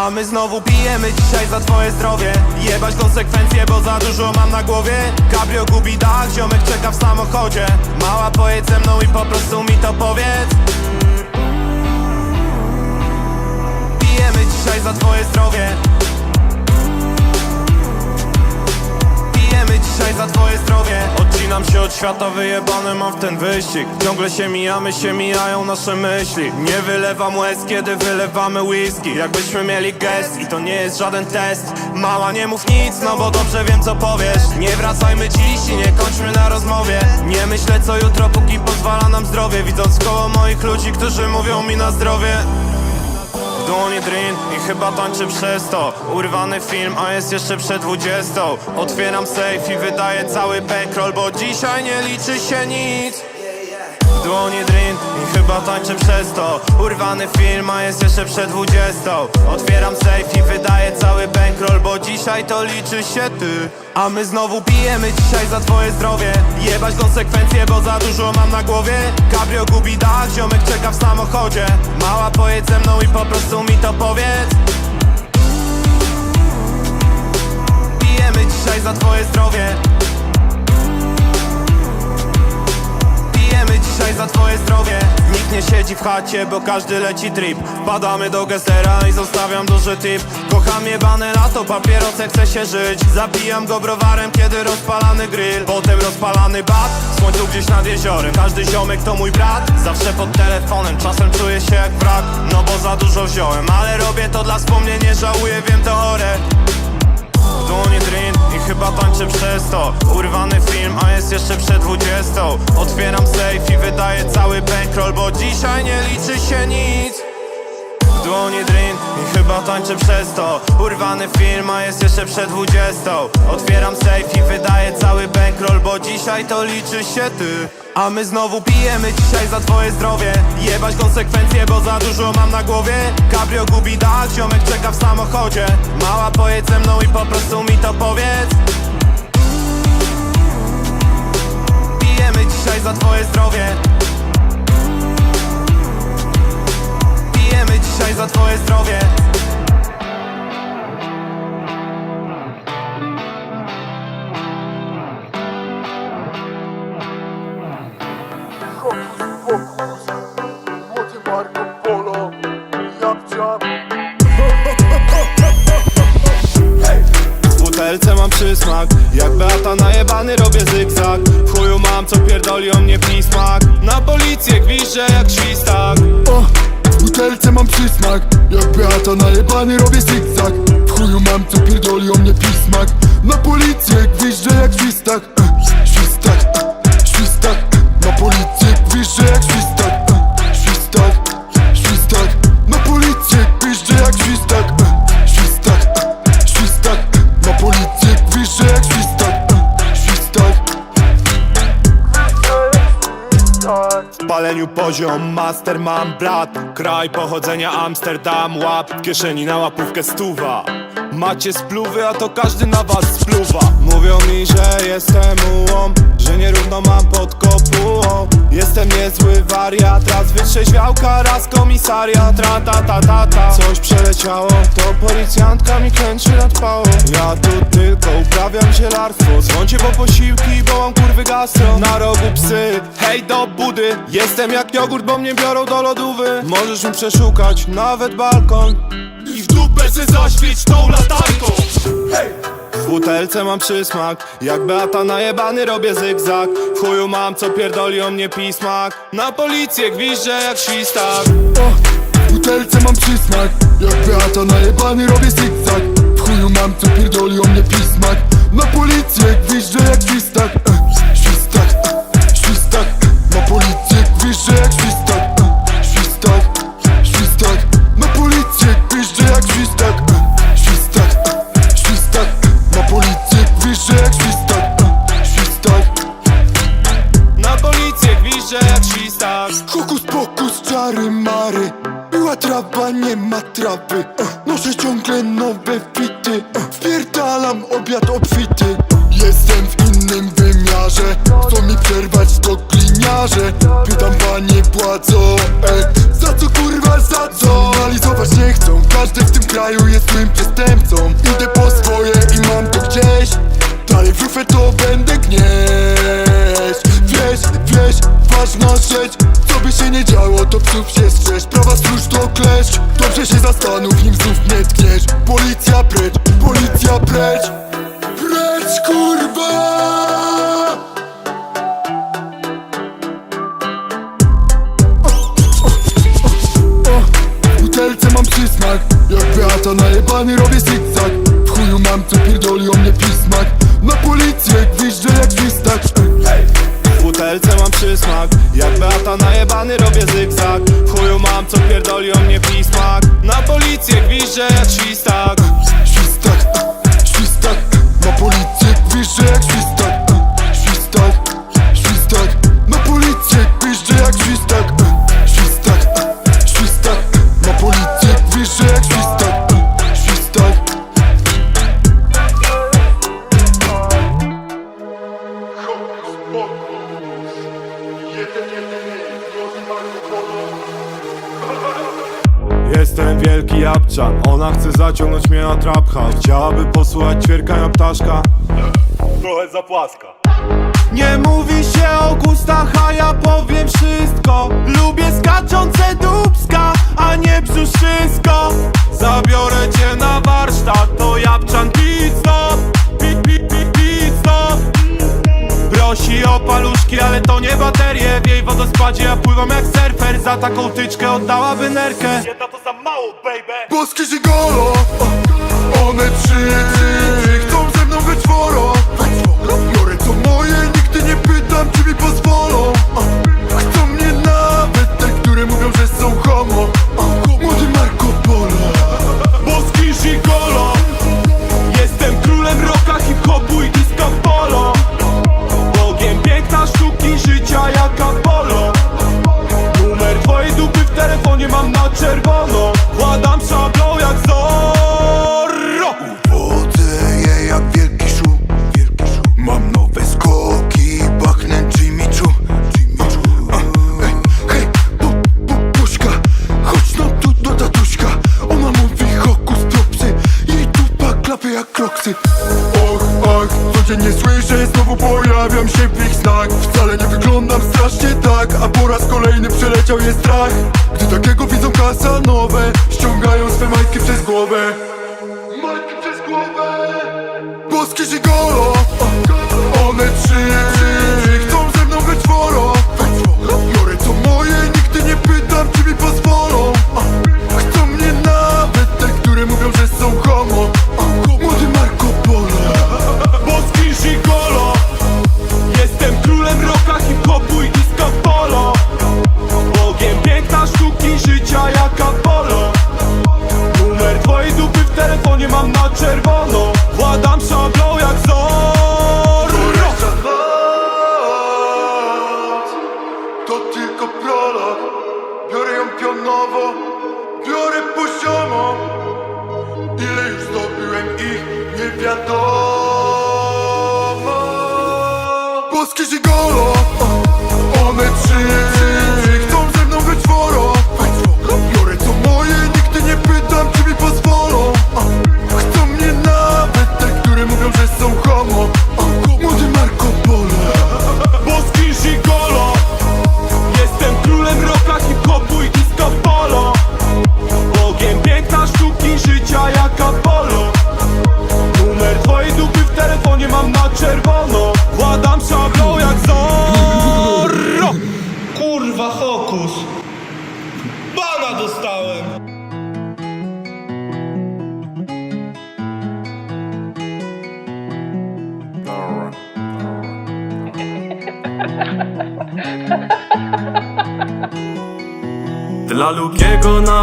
A my znowu pijemy dzisiaj za twoje zdrowie. Jebać konsekwencje, bo za dużo mam na głowie. Cabrio gubi dach, ziomek czeka w samochodzie. Mała pojedź ze mną i po prostu mi to powiedz. Pijemy dzisiaj za twoje zdrowie dzisiaj za twoje zdrowie. Odcinam się od świata, wyjebany mam w ten wyścig. Ciągle się mijamy, się mijają nasze myśli. Nie wylewam łez, kiedy wylewamy whisky. Jakbyśmy mieli gest i to nie jest żaden test. Mała nie mów nic, no bo dobrze wiem co powiesz. Nie wracajmy dziś i nie kończmy na rozmowie. Nie myślę co jutro, póki pozwala nam zdrowie. Widząc koło moich ludzi, którzy mówią mi na zdrowie dłoni drin i chyba tańczę przez to. Urwany film, a jest jeszcze przed dwudziestą. Otwieram safe i wydaję cały bankroll Bo dzisiaj nie liczy się nic dłoni drin i chyba tańczę przez to. Urwany film, a jest jeszcze przed dwudziestą. Otwieram safe i wydaję cały bankroll Bo dzisiaj to liczy się ty. A my znowu pijemy dzisiaj za twoje zdrowie. Jebać konsekwencje, bo za dużo mam na głowie. Cabrio gubi dach, ziomek czeka w samochodzie. Mała pojedź ze mną i po prostu mi to powiedz. Pijemy dzisiaj za twoje zdrowie dzisiaj za twoje zdrowie. Nikt nie siedzi w chacie, bo każdy leci trip. Wpadamy do gestera i zostawiam duży tip. Kocham jebane lato, papierosem chce się żyć. Zabijam go browarem, kiedy rozpalany grill. Potem rozpalany bat, słońcu gdzieś nad jeziorem. Każdy ziomek to mój brat, zawsze pod telefonem Czasem czuję się jak wrak, no bo za dużo wziąłem Ale robię to dla wspomnień, nie żałuję, wiem to chore w dłoni drin i chyba tańczę przez to. Urwany film, a jest jeszcze przed dwudziestą. Otwieram safe i wydaję cały bankroll Bo dzisiaj nie liczy się nic i chyba tańczę przez to. Urwany film, a jest jeszcze przed dwudziestą. Otwieram safe i wydaję cały bankroll Bo dzisiaj to liczy się ty. A my znowu pijemy dzisiaj za twoje zdrowie. Jebać konsekwencje, bo za dużo mam na głowie. Cabrio gubi dach, ziomek czeka w samochodzie. Mała pojedź ze mną i po prostu mi to powiedz. Pijemy dzisiaj za twoje zdrowie dzisiaj za twoje zdrowie. Marco Polo, Japcia. Butelce mam przysmak Jak Beata najebany robię zygzak. W chuju mam co pierdoli o mnie pismak. Na policję gwiżdżę jak świstak Jak Beata najebany robię zygzak master mam brat. Kraj pochodzenia Amsterdam Łap kieszeni na łapówkę stuwa Macie spluwy, a to każdy na was spluwa. Mówią mi, że jestem ułom Że nierówno mam pod kopułą. Jestem niezły wariat Raz wytrzeźwiałka, raz komisariat. Tra ta ta ta ta. Coś przeleciało To policjantka mi klęczy nad pałą. Ja tu tylko uprawiam zielarstwo. Dzwoncie po posiłki, bo mam kurwy gastro. Na rogu psy, hej do budy. Jestem jak jogurt, bo mnie biorą do lodówy. Możesz mi przeszukać nawet balkon. I w dupę se zaświeć tą latarką w butelce mam przysmak Jak Beata najebany robię zygzak. W chuju mam co pierdoli o mnie pismak. Na policję gwiżdżę jak świstak. W butelce mam przysmak Jak Beata najebany robię zygzak. W chuju mam co pierdoli o mnie pismak. Na policję gwiżdżę jak świstak. E, Świstak, e, świstak. Na policję gwiżdżę jak świstak ma Plany robię trochę za płaska. Nie mówi się o gustach, a ja powiem wszystko. Lubię skaczące dubska, a nie brzuszysko Zabiorę cię na warsztat, to Japczan Pizzo Pizzo Prosi o paluszki, ale to nie baterie. W jej wodospadzie ja pływam jak surfer. Za taką tyczkę oddałaby nerkę. Jedna to za mało, baby? Boskie gigolo, one trzy, trzy, trzy Chcą ze mną być czworo. Moje nigdy nie pytam, czy mi pozwolą. Chcą mnie nawet te, które mówią, że są homo. Młody Marco Polo. Boski Gigolo. Jestem królem rocka, hip-hopu i disco polo. Bogiem piękna sztuki życia jak Apollo Numer twojej dupy w telefonie mam na czerwono. Kładam szablę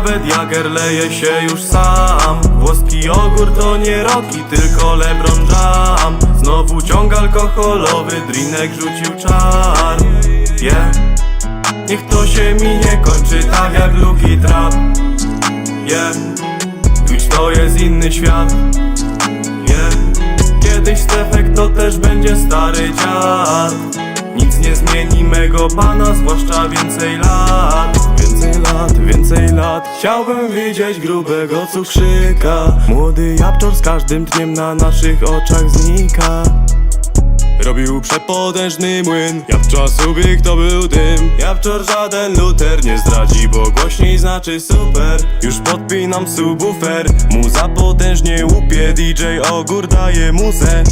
nawet Jager leje się już sam. Włoski jogurt to nie roki, tylko Lebron Jam. Znowu ciąg alkoholowy, drinek rzucił czar. Yeah. Niech to się mi nie kończy tak jak Luki Trap. Yeah. Twitch to jest inny świat. Yeah. Kiedyś Stefek to też będzie stary dziad. Nic nie zmieni mego pana, zwłaszcza więcej lat lat, więcej lat. Chciałbym widzieć grubego cukrzyka. Młody Japczor z każdym dniem na naszych oczach znika. Robił przepotężny młyn. Japczor subik to był dym. Japczor żaden luter nie zdradzi Bo głośniej znaczy super. Już podpinam subwoofer. Muza potężnie łupie DJ Ogór daje muzę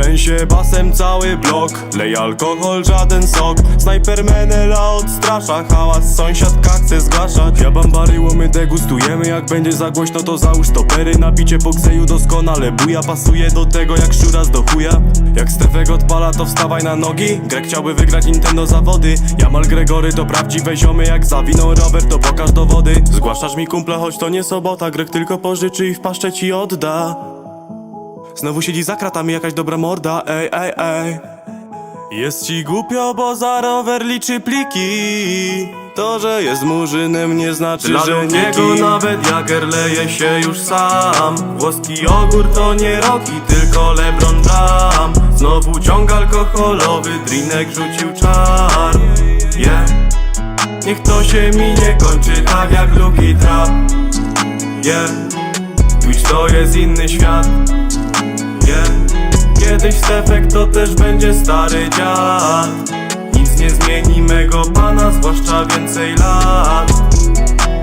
Trzęsie basem cały blok. Lej alkohol, żaden sok. Snajper Menela odstrasza. Hałas sąsiadka chce zgłaszać. Ja bambary łomy degustujemy. Jak będzie za głośno to załóż stopery. Nabicie po kseju doskonale. Buja pasuje do tego jak szuras do chuja. Jak Stefek odpala to wstawaj na nogi. Greg chciałby wygrać Nintendo zawody. Jamal Gregory to prawdziwe ziomy. Jak zawinął rower to pokaż dowody. Zgłaszasz mi kumple choć to nie sobota. Greg tylko pożyczy i w paszczę ci odda Znowu siedzi za kratami jakaś dobra morda, ej, ej, ej. Jest ci głupio, bo za rower liczy pliki. To, że jest murzynem nie znaczy, Dla że niki nawet Jager leje się już sam. Włoski ogór to nie Rocky, tylko LeBron Jam Znowu ciąg alkoholowy, drinek rzucił czar. Yeah. Niech to się mi nie kończy tak jak Luki Trap Yeah. Twitch to jest inny świat Kiedyś Stefek to też będzie stary dziad. Nic nie zmieni mego pana, zwłaszcza więcej lat.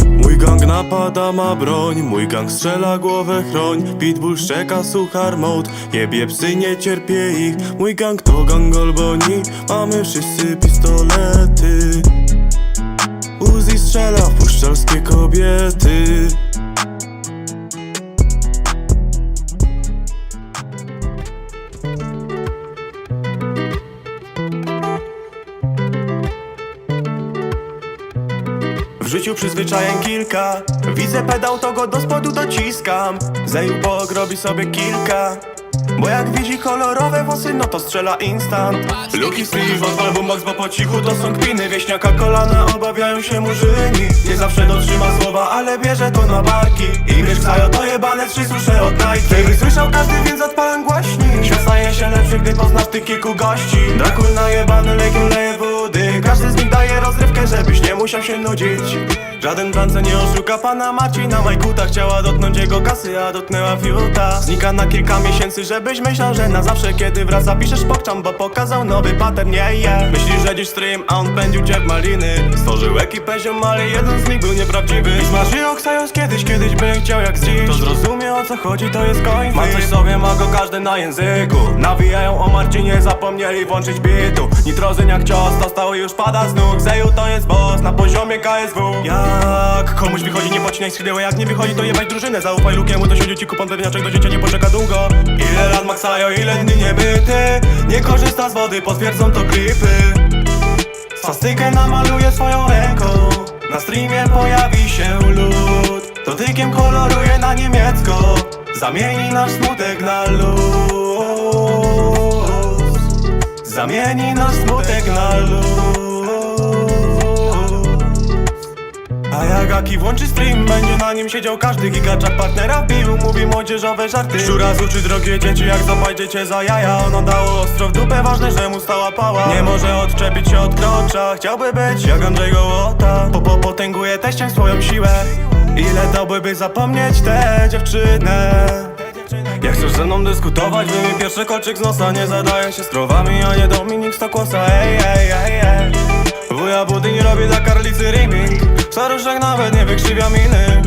Mój gang napada, ma broń Mój gang strzela, głowę chroń. Pitbull szczeka, suchar mode Jebie psy, nie cierpię ich. Mój gang to gang Olboni Mamy wszyscy pistolety. Uzi strzela w puszczalskie kobiety W życiu przyzwyczajem kilka. Widzę pedał, to go do spodu dociskam. Zeju bok robi sobie kilka. Bo jak widzi kolorowe włosy, no to strzela instant. Luki Steve, odwal boombox, bo po cichu to są kpiny. Wieśniaka kolana, obawiają się murzyni. Nie zawsze dotrzyma słowa, ale bierze to na barki. I wiesz, Ksajo to jebane, trzy słyszę od Nike. Żeby słyszał każdy, więc odpalam głośnik. Świat staje się lepszy, gdy poznasz tych kilku gości. Drakul najebany, lekiem leje wody. Każdy z nich daje rozrywkę, żebyś nie musiał się nudzić. Żaden brance nie oszuka pana Marcina Majkuta. Chciała dotknąć jego kasy, a dotknęła fiuta. Znika na kilka miesięcy, żebyś myślał, że na zawsze Kiedy wraca piszesz pokczam, bo pokazał nowy pattern, nie yeah, yeah. Myślisz, że dziś stream, a on pędził cię w maliny. Stworzył ekipę ziom, ale jeden z nich był nieprawdziwy. I zmarzył Ksajos kiedyś, kiedyś by chciał jak dziś. To zrozumie o co chodzi, to jest koń Ma coś sobie, ma go każdy na języku. Nawijają o Marcinie, zapomnieli włączyć bitu. Nitrozyń jak cios, to stały już pada z nóg. Zeju to jest boss, na poziomie KSW Jak komuś wychodzi, nie pocinaj skrzydeła Jak nie wychodzi, to jebać drużynę. Zaufaj Lukiemu, to siedzi ci kupon pewniaczek. Do życia nie poczeka długo. Ile lat maksajo, ile dni niebyty? Nie korzysta z wody, potwierdzą to klipy Swastykę namaluje swoją ręką. Na streamie pojawi się lód. Dotykiem koloruje na niemiecko. Zamieni nasz smutek na luz Zamieni nasz smutek na luz. A jak Aki włączy stream, będzie na nim siedział każdy Gigacza partnera. Bił, mówi młodzieżowe żarty. Szczura z uczy drogie dzieci, jak zapajdzie cię za jaja. Ono dało ostro w dupę, ważne, że mu stała pała. Nie może odczepić się od krocza, chciałby być jak Andrzej Gołota. Po, po, potęguje teściem swoją siłę. Ile dałby, by zapomnieć tę dziewczynę jak chcesz ze mną dyskutować, wyjmij pierwszy kolczyk z nosa Nie zadaję się strowami, a nie Dominik Stokłosa Ej, ej, ej, ej. Wuja budyń robi dla karlicy rimming Staruszek nawet nie wykrzywia miny.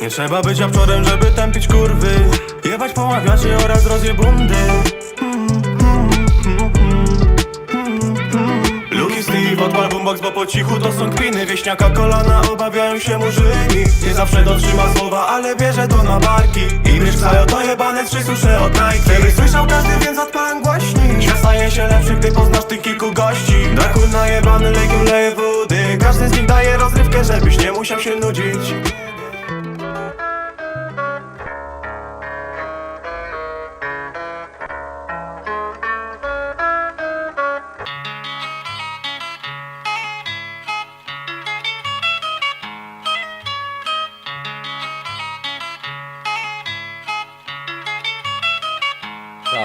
Nie trzeba być obczorem, żeby tępić kurwy. Jebać pomawiaczy oraz rozjebundy Luki Steve odpal boombox, bo po cichu to są kpiny Wieśniaka kolana, obawiają się murzyni. Nie zawsze dotrzyma słowa, ale bierze to na barki. I Ksajo to jebane, trzy słyszę od Nike. Żeby słyszał każdy, więc odpalam głośnik Świat staje się lepszy, gdy poznasz tych kilku gości. Drakul najebany, lekiem leje wody Każdy z nich daje rozrywkę, żebyś nie musiał się nudzić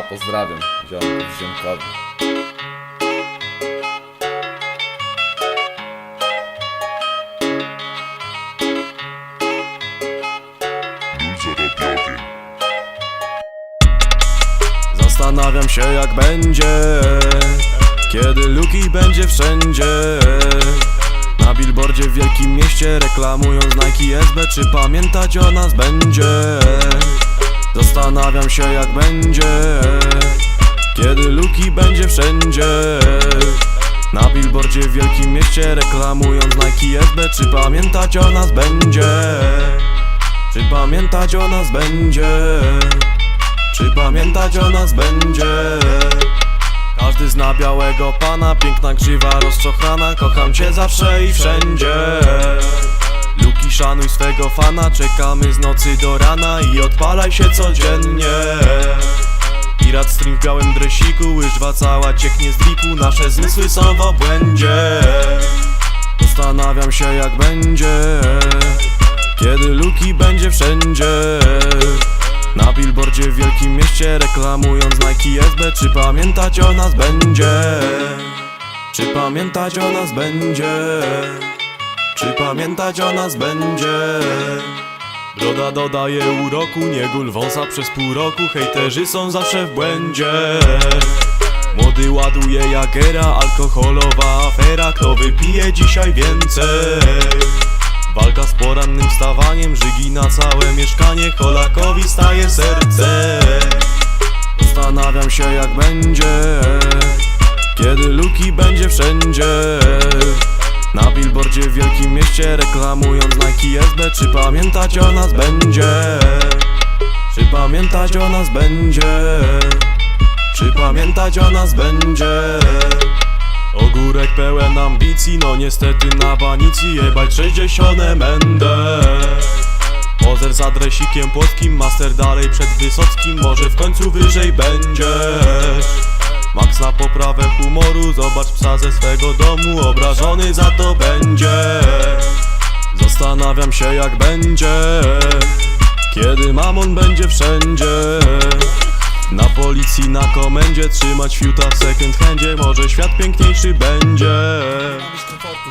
Pozdrawiam ziomków, ziomkowi. Zastanawiam się jak będzie Kiedy Luki będzie wszędzie. Na billboardzie w wielkim mieście Reklamując Nike SB Czy pamiętać o nas będzie Zastanawiam się jak będzie Kiedy Luki będzie wszędzie. Na billboardzie w wielkim mieście Reklamując Nike SB Czy pamiętać o nas będzie? Czy pamiętać o nas będzie? Czy pamiętać o nas będzie? Każdy zna białego pana, piękna krzywa rozczochrana Kocham cię zawsze i wszędzie szanuj swego fana, czekamy z nocy do rana I odpalaj się codziennie Pirat stream w białym dresiku, łyżwa cała cieknie z dripu Nasze zmysły są w obłędzie Zastanawiam się jak będzie Kiedy Luki będzie wszędzie na billboardzie w wielkim mieście reklamując Nike SB Czy pamiętać o nas będzie? Czy pamiętać o nas będzie? Czy pamiętać o nas będzie? Broda dodaje uroku, nie gul wąsa przez pół roku Hejterzy są zawsze w błędzie Młody ładuje jagera, alkoholowa afera Kto wypije dzisiaj więcej? Walka z porannym wstawaniem, żygi na całe mieszkanie Holakowi staje serce Zastanawiam się jak będzie Kiedy Luki będzie wszędzie Na billboardzie w wielkim mieście Reklamując Nike SB Czy pamiętać o nas będzie? Czy pamiętać o nas będzie? Czy pamiętać o nas będzie? Ogórek pełen ambicji, no niestety na banicji jebać 60 będę. Pozer z adresikiem płotkim, master dalej przed Wysockim Może w końcu wyżej będziesz Max na poprawę humoru, zobacz psa ze swego domu Obrażony za to będzie. Zastanawiam się jak będzie Kiedy mamon będzie wszędzie. Na policji, na komendzie Trzymać fiuta w second handzie Może świat piękniejszy będzie.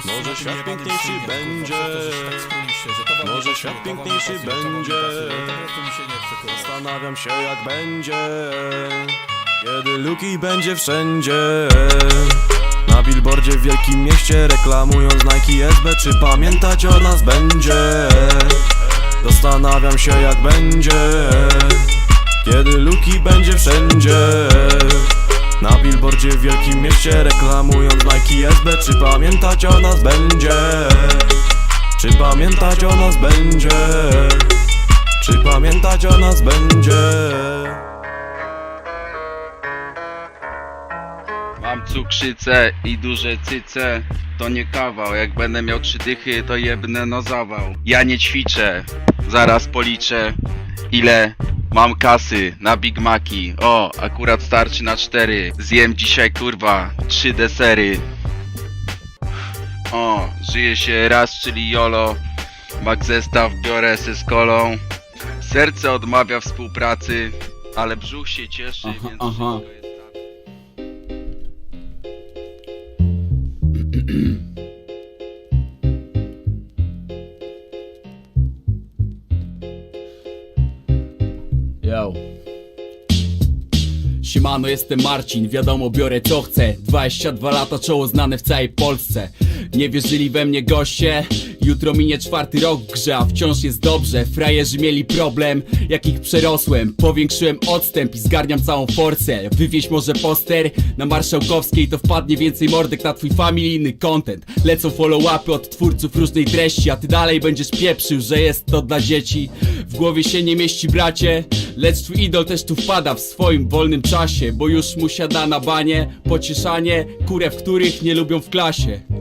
Może świat piękniejszy będzie. Może świat piękniejszy będzie. Zastanawiam się jak będzie Kiedy Luki będzie wszędzie Na billboardzie w wielkim mieście Reklamując Nike SB Czy pamiętać o nas będzie Zastanawiam się jak będzie kiedy Luki będzie wszędzie Na billboardzie w wielkim mieście Reklamując Nike SB Czy pamiętać o nas będzie? Czy pamiętać o nas będzie? Czy pamiętać o nas będzie? Cukrzycę i duże cyce. To nie kawał, jak będę miał trzy dychy to jebnę no zawał. Ja nie ćwiczę, zaraz policzę Ile mam kasy na Big Maci. O, akurat starczy na cztery. Zjem dzisiaj kurwa trzy desery. O, żyje się raz, czyli jolo. Mak zestaw biorę se z kolą. Serce odmawia współpracy Ale brzuch się cieszy, Aha, więc aha. Yo. Siemano, jestem Marcin, wiadomo biorę co chcę. 22 lata, czoło znane w całej Polsce. Nie wierzyli we mnie goście Jutro minie czwarty rok grze, a wciąż jest dobrze. Frajerzy mieli problem, jakich przerosłem. Powiększyłem odstęp i zgarniam całą forcę Wywieź może poster na Marszałkowskiej To wpadnie więcej mordek na twój familijny content. Lecą follow-upy od twórców różnej treści A ty dalej będziesz pieprzył, że jest to dla dzieci. W głowie się nie mieści bracie Lecz twój idol też tu wpada w swoim wolnym czasie Bo już mu siada na banie Pocieszanie, kurę w których nie lubią w klasie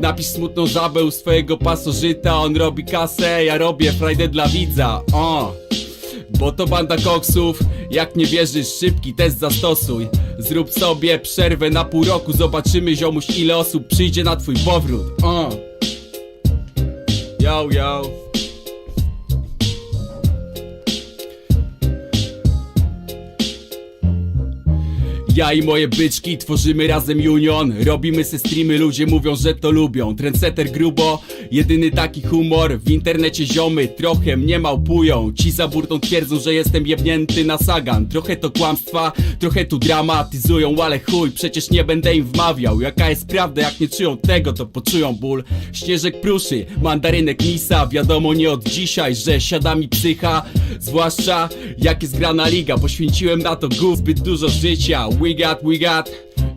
Napisz smutną żabę u swojego pasożyta On robi kasę, ja robię frajdę dla widza O, bo to banda koksów Jak nie wierzysz, szybki test zastosuj. Zrób sobie przerwę na pół roku Zobaczymy ziomuś ile osób przyjdzie na twój powrót O. Yo, yo Ja i moje byczki tworzymy razem union. Robimy se streamy, ludzie mówią, że to lubią. Trendsetter grubo, jedyny taki humor. W internecie ziomy trochę mnie małpują. Ci za burtą twierdzą, że jestem jebnięty na sagan. Trochę to kłamstwa, trochę tu dramatyzują Ale chuj, przecież nie będę im wmawiał. Jaka jest prawda, jak nie czują tego, to poczują ból. Śnieżek pruszy, mandarynek misa. Wiadomo nie od dzisiaj, że siada mi psycha Zwłaszcza jak jest grana liga Poświęciłem na to gów zbyt dużo życia We got, we got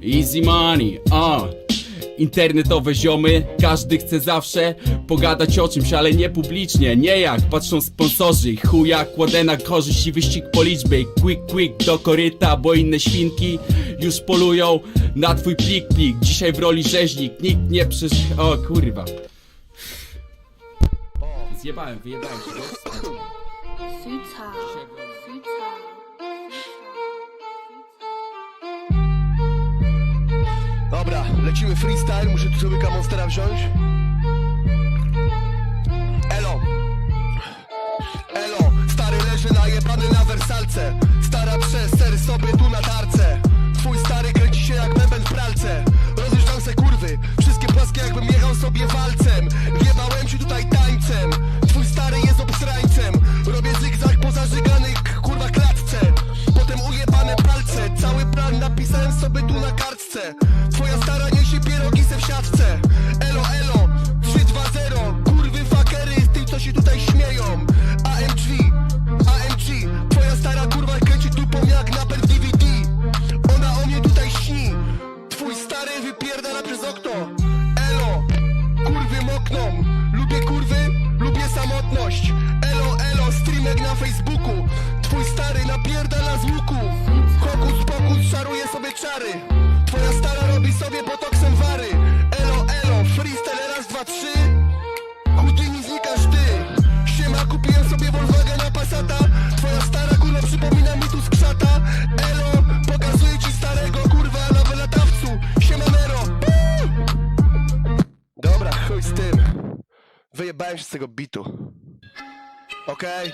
easy money, uh. Internetowe ziomy, każdy chce zawsze pogadać o czymś, ale nie publicznie, nie jak patrzą sponsorzy. Chuja kładę na korzyść i wyścig po liczbie. Quick, quick do koryta, bo inne świnki już polują na twój plik, plik. Dzisiaj w roli rzeźnik, nikt nie przysz... O kurwa. Zjebałem, wyjebałem się. Südtal. Südtal. Dobra, lecimy freestyle, muszę tu człowieka monstera wziąć. Elo. Elo, stary leży najebany na wersalce. Stara przeser sobie tu na tarce. Twój stary kręci się jak bęben w pralce. Rozjeżdżam se kurwy, wszystkie płaskie jakbym jechał sobie walcem. Wjebałem się tutaj Wyjebałem się z tego bitu. Okej?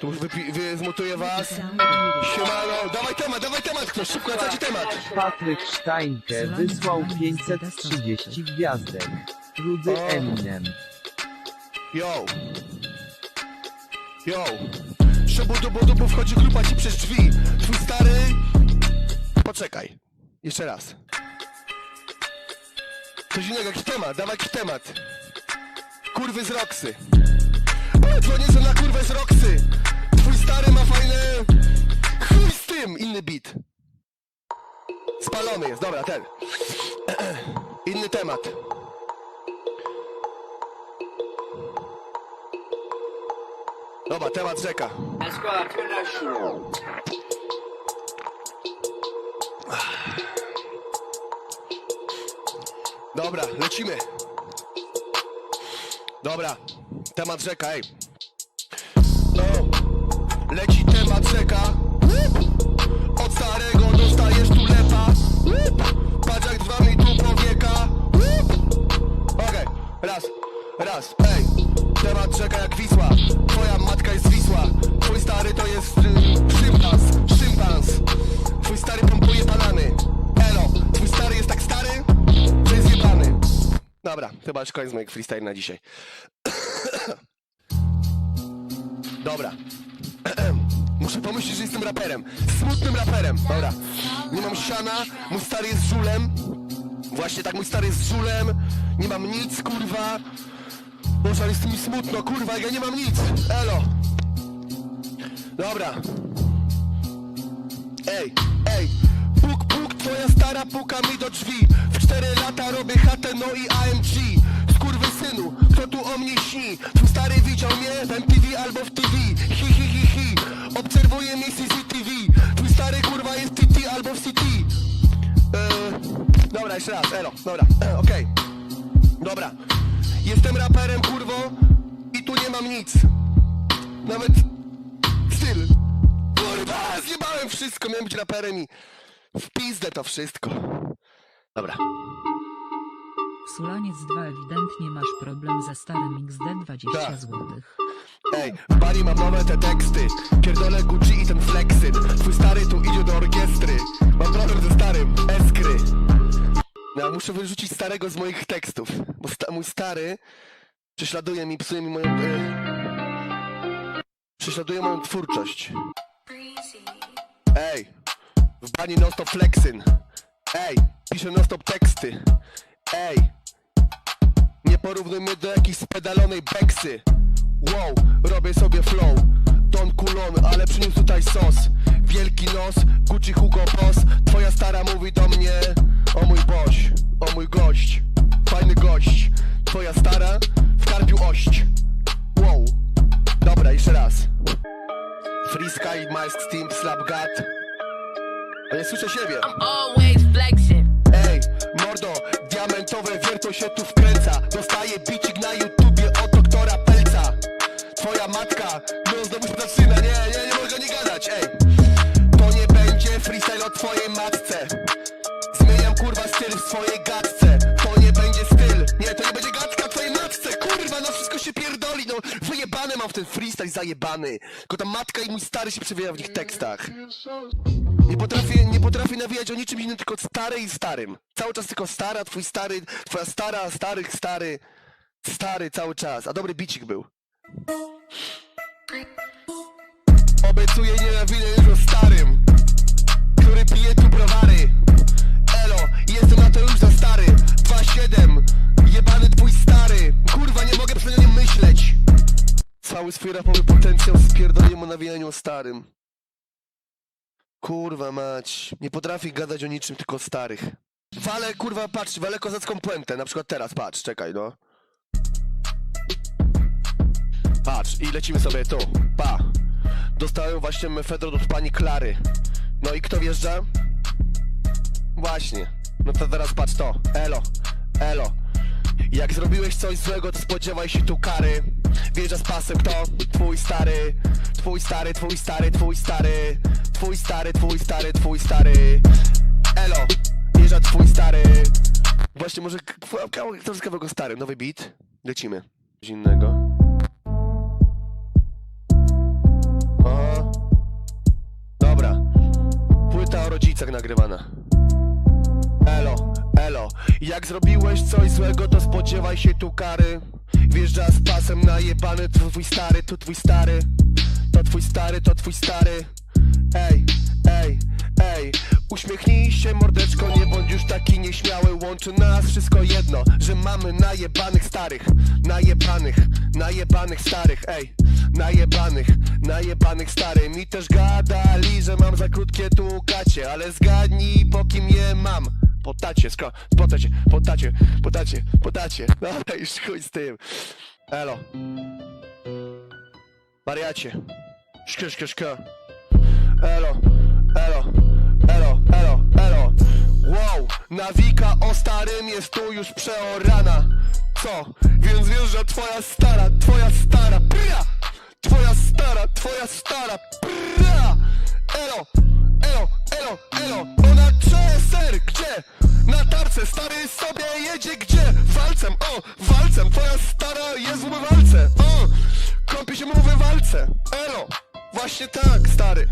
Tu już wypi- wy- zmutuję was. Siemano, dawaj temat, dawaj temat, ktoś szybko lecicie temat. Patryk Sztańkę wysłał 530 gwiazdek. Rudy O. Eminem. Yo. Yo. Szobu dubu dubu wchodzi grupa ci przez drzwi. Twój stary... Poczekaj. Jeszcze raz. Coś innego, jakiś temat, dawaj jakiś temat. Kurwy z Roxy. Nie są na kurwę z Roxy. Twój stary ma fajne... Chuj z tym! Inny beat. Spalony jest, dobra, ten. Inny temat. Dobra, temat rzeka. Dobra, lecimy. Dobra, temat rzeka, ej. O, leci temat rzeka. Od starego dostajesz tu lepa. Patrz jak dwa mi tu powieka. Okej, raz, raz, ej Temat rzeka jak Wisła Twoja matka jest Wisła Twój stary to jest y, szympans Szympans Twój stary pompuje Dobra, chyba już koniec mojego freestyle na dzisiaj. Dobra. Muszę pomyśleć, że jestem raperem. Smutnym raperem, dobra. Nie mam siana, mój stary jest żulem. Właśnie tak mój stary jest żulem. Nie mam nic, kurwa. Boże, jest mi smutno, kurwa, ja nie mam nic. Elo. Dobra. Ej, ej. Puk, puk, twoja stara puka mi do drzwi cztery lata robię chatę, no i AMG Skurwy synu, kto tu o mnie śni? Twój stary widział mnie w MTV albo w TV Hi, hi, hi, hi. Obserwuje mnie CCTV Twój stary kurwa jest TT albo w CT Eee, dobra, jeszcze raz, elo, dobra, e, okej. Dobra, jestem raperem, kurwo I tu nie mam nic. Nawet styl. Kurwa, zjebałem wszystko, miałem być raperem i W pizdę to wszystko Dobra. Sulaniec 2 ewidentnie masz problem ze starym XD 20 Tak. złotych. Ej, w bani mam nowe te teksty. Pierdolę Gucci i ten flexyn. Twój stary tu idzie do orkiestry. Mam problem ze starym, eskry. No, ja muszę wyrzucić starego z moich tekstów Bo sta mój stary Prześladuje mi, psuje mi moją... Y... Prześladuje moją twórczość. Ej, w bani non stop flexyn Ej, piszę non stop teksty. Ej, nie porównuj mnie do jakiejś spedalonej beksy. Wow, robię sobie flow. Don Kulon, ale przyniósł tutaj sos. Wielki nos, Gucci Hugo Boss. Twoja stara mówi do mnie O mój boś, o mój gość. Fajny gość. Twoja stara w karpiu ość. Wow, dobra, jeszcze raz. Free Sky, Mask Steam, Slap God A nie słyszę siebie. Always flexing. Ej, mordo, diamentowe wiertło się tu wkręca. Dostaję bicik na YouTubie od doktora Pelca Twoja matka, no znowu się freestyle, zajebany Tylko ta matka i mój stary się przewija w nich tekstach nie potrafię, nie potrafię nawijać o niczym innym, tylko stary i starym. Cały czas tylko stara, twój stary, twoja stara, starych, stary, stary cały czas. A dobry bicik był. Obiecuję nienawidzę już o starym, który pije tu browary. Elo, jestem na to już za stary. 2-7, jebany twój stary. Kurwa, nie mogę przynajmniej o nim myśleć. Cały swój rapowy potencjał spierdoliłem o nawijaniu o starym. Kurwa mać, nie potrafi gadać o niczym, tylko o starych. Wale, kurwa, patrz, wale kozacką puentę, na przykład teraz, patrz, czekaj, no. Patrz, i lecimy sobie tu, pa. Dostałem właśnie mefedron od pani Klary. No i kto wjeżdża? Właśnie. No to teraz patrz to, elo, elo. Jak zrobiłeś coś złego, to spodziewaj się tu kary. Wjeżdża z pasem kto? Twój stary, twój stary, twój stary, twój stary, twój stary, twój stary, twój stary. Elo, wjeżdża twój stary. Właśnie może kawałek troszkę stary, nowy beat. Lecimy. Coś innego. Aha. Dobra. Płyta o rodzicach nagrywana. Elo, elo, jak zrobiłeś coś złego, to spodziewaj się tu kary. Wjeżdża z pasem najebany, to twój stary, to twój stary. To twój stary, to twój stary. Ej, ej, ej, uśmiechnij się mordeczko, nie bądź już taki nieśmiały. Łączy nas wszystko jedno, że mamy najebanych starych. Najebanych, najebanych starych, ej. Najebanych, najebanych stary Mi też gadali, że mam za krótkie tu gacie Ale zgadnij po kim je mam Po tacie, sko, po tacie, po tacie, po tacie, po tacie Dobra, już chuj z tym. Elo. Wariacie. Szka, szka, szka Elo, elo, elo, elo, elo. Wow, nawika o starym jest tu już przeorana. Co? Więc wiesz, że twoja stara, twoja stara Pria! Twoja stara, twoja stara Pria! Elo, elo, elo, elo Ona ser, gdzie? Na tarce, stary sobie jedzie gdzie? Walcem, o, walcem Twoja stara jest w umywalce O, kąpie się mu w walce Elo, właśnie tak, stary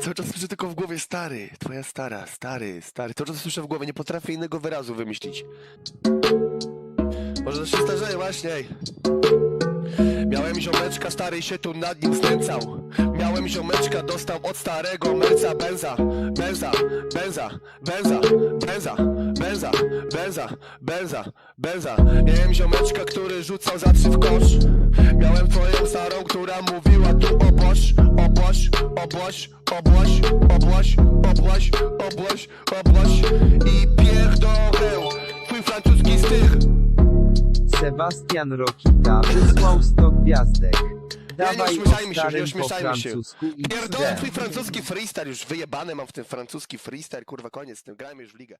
Cały czas słyszę tylko w głowie stary, twoja stara, stary, stary. Cały czas słyszę w głowie, nie potrafię innego wyrazu wymyślić. Może się starzeje właśnie. Miałem ziomeczka, stary się tu nad nim znęcał. Miałem ziomeczka, dostał od starego merca benza. Benza, benza, benza, benza, benza, benza, benza, benza. Miałem ziomeczka, który rzucał za trzy w kosz. Miałem twoją starą, która mówiła tu obłoś, obłoś, obłoś, obłoś, obłoś, obłoś, obłoś, obłoś I pierdolę, twój francuski stych Sebastian Rokita wysłał 100 gwiazdek. Nie o ośmieszajmy się, nie starym po ośmieszajmy się. francusku i Pierdolę twój francuski freestyle, już wyjebany mam w tym francuski freestyle, kurwa koniec z tym, grajmy już w ligę.